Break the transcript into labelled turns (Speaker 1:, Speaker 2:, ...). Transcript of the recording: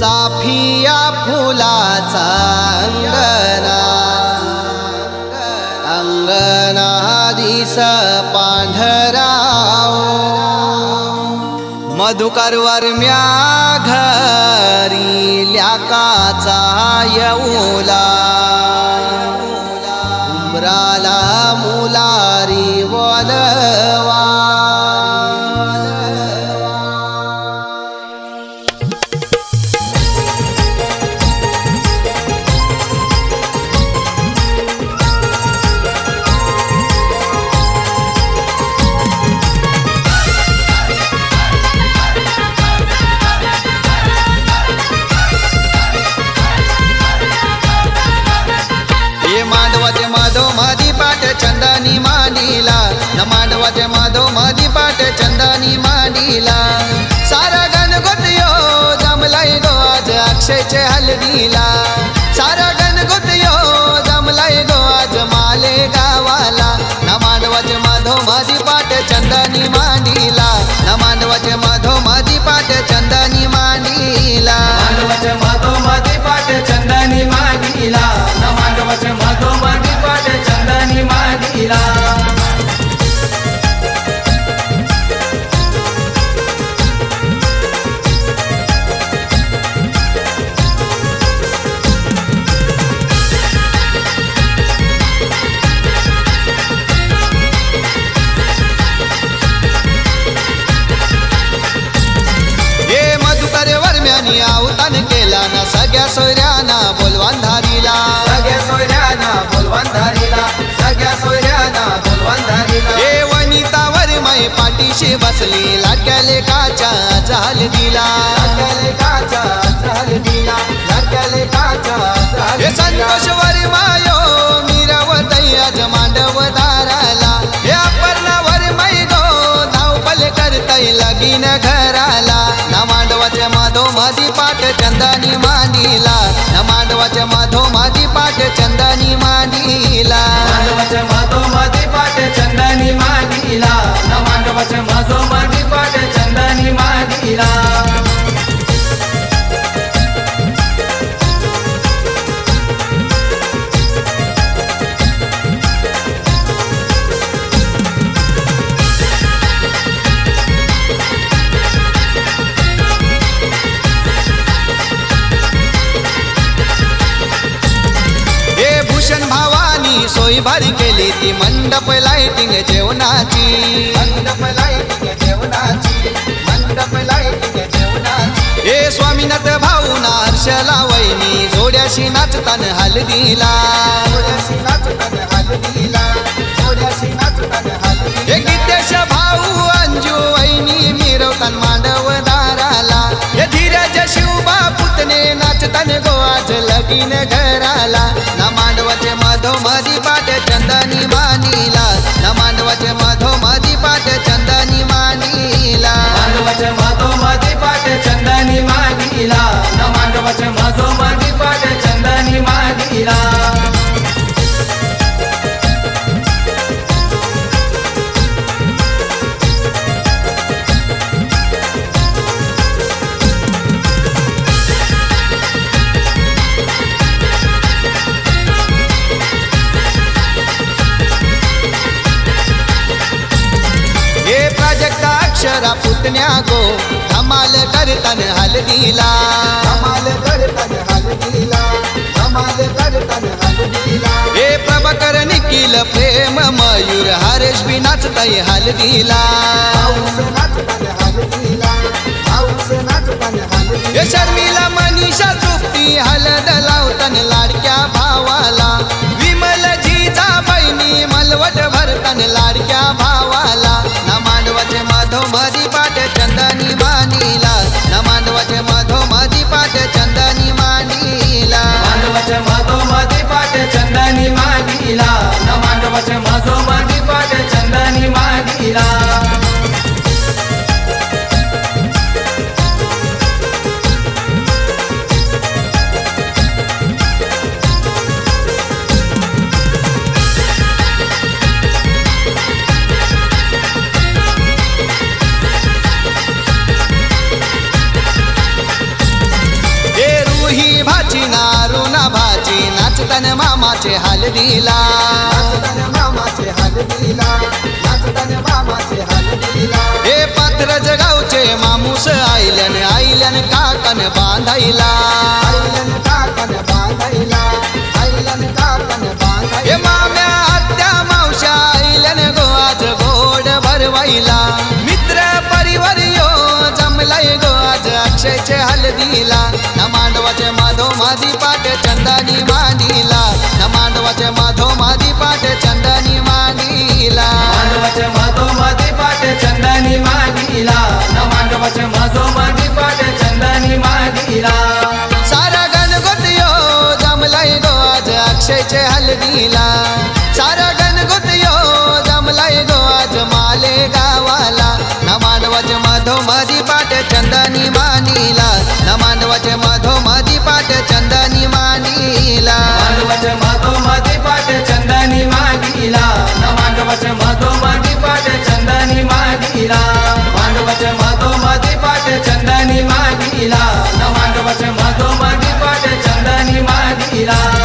Speaker 1: चाफिया फुलाचा अंगना अंगना दिस पांढराओ मधुकर वर्म्या घरी ल्याकाचा येऊला. चंदानी मांडीला न मांडवाचे माधव मादी पाट चंदानी मांडीला सारा गण यो जमलाय गो आज अक्षयचे हलदीला सारा गण यो जमलाय गो आज माले गावाला न मांडवाचे माधव मादी
Speaker 2: पाट चंदानी
Speaker 1: मांडीला सोयऱ्यांना बोलवान धारीला.
Speaker 2: सगळ्या सोयऱ्याना बोलवान धारीला. सगळ्या सोयऱ्याना बोलवान धारीला.
Speaker 1: हे वनिता वर्माई पाठीशी बसली लाडक्या दिला
Speaker 2: लागले काचा चाल दिला लागले काचा चाल
Speaker 1: हे संतोष वर्मायो मिरवत आज मांडव दाराला. हे अपर्णा वर्माई गो धावपल करताय लगीन घराला. ना मांडवाचे माधव मादी पाठ चंदानी मांडीला. न मांडवाच्या माधव मादी पाठ चंदानी सोय भारी केली ती मंडप लाइटिंग जेवणाची.
Speaker 2: मंडप लाईटिंग जेवणाची. मंडप लाईटिंग जेवणाची.
Speaker 1: हे स्वामीनाथ भाऊना हर्षला वहिनी जोड्याशी नाचतान हलदीला.
Speaker 2: थोड्याशी नाचतान हलदीला. थोड्याशी नाचतान हलदीला.
Speaker 1: आज घराला ना मांडवाचे मधोमधी मादी चंदनी मानिला. अक्षरा पुतण्या गो. धमाल करतन हलदीला.
Speaker 2: कमाल करतान हलदीला. कमाल करतान हलदीला.
Speaker 1: हे प्रभाकर निखिल प्रेम मयूर हरेश बी नाचताय हलदीला. भाची नारू भाजी भाची नाचतन मामाचे दिला
Speaker 2: मामाचे हाल हलदीला. नाचताना मामाचे हाल दिला
Speaker 1: हे पात्रज गावचे मामूस आईल्यान आईल्यान काकन बांधायला.
Speaker 2: आईलन काकन बांधायला आईलन काकन
Speaker 1: हे
Speaker 2: बांधायला
Speaker 1: माम्या आत्या मावशा आईल्यान गो आज गोड भरवायला. मित्र परिवार यो जमलाय गो आज अक्षयचे हलदीला. न मांडवाचे चंदानी मांडीला न चंदानी मांडीला
Speaker 2: मधो मधी पाटे चंदनी मागिला न मांडवाचे मधो मधी पाटे चंदनी मागिला
Speaker 1: सारा गणगोतियो जमलाय गो आज अक्षयचे हलदीला. सारा गणगोतियो जमलाय गो आज माले गावाला न मांडवाचे माधव मधी पाट मांडवाच्या मधोमधी पाठ चंदानी
Speaker 2: मागिला मांडवाच्या मधोमधी पाठ चंदानी मागिला मांडवाच्या मधोमधी पाठ चंदानी मागिला